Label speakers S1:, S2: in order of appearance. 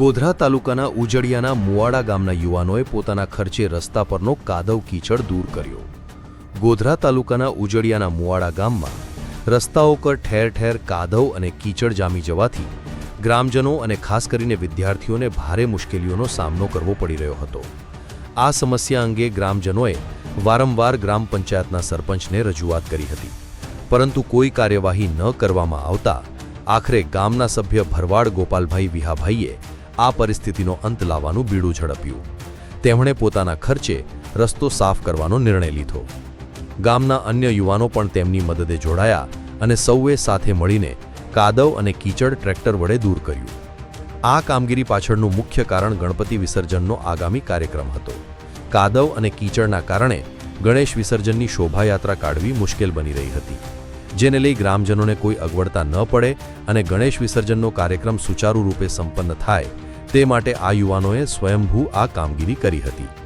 S1: ગોધરા તાલુકાના ઉજડિયાના મુવાડા ગામના યુવાનોએ પોતાના ખર્ચે રસ્તા પરનો કાદવ કીચડ દૂર કર્યો. ગોધરા તાલુકાના ઉજડિયાના મુવાડા ગામમાં રસ્તાઓ પર ઠેર ઠેર કાદવ અને કીચડ જામી જવાથી ગ્રામજનો અને ખાસ કરીને વિદ્યાર્થીઓને ભારે મુશ્કેલીઓનો સામનો કરવો પડી રહ્યો હતો. આ સમસ્યા અંગે ગ્રામજનોએ વારંવાર ગ્રામ પંચાયતના સરપંચને રજૂઆત કરી હતી. પરંતુ કોઈ કાર્યવાહી ન કરવામાં આવતા આખરે ગામના સભ્ય ભરવાડ ગોપાલભાઈ વિહાભાઈએ આ પરિસ્થિતિનો અંત લાવવાનું બીડું ઝડપ્યું. તેમણે પોતાના ખર્ચે રસ્તો સાફ કરવાનો નિર્ણય લીધો. ગામના અન્ય યુવાનો પણ તેમની મદદે જોડાયા અને સૌએ સાથે મળીને કાદવ અને કીચડ ટ્રેક્ટર વડે દૂર કર્યું. આ કામગીરી પાછળનું મુખ્ય કારણ ગણપતિ વિસર્જનનો આગામી કાર્યક્રમ હતો. કાદવ અને કીચડના કારણે ગણેશ વિસર્જનની શોભાયાત્રા કાઢવી મુશ્કેલ બની રહી હતી. જેને લઈ ગ્રામજનોને કોઈ અગવડતા ન પડે અને ગણેશ વિસર્જનનો કાર્યક્રમ સુચારુ રૂપે સંપન્ન થાય, તે માટે આ યુવાનોએ સ્વયંભૂ આ કામગીરી કરી હતી.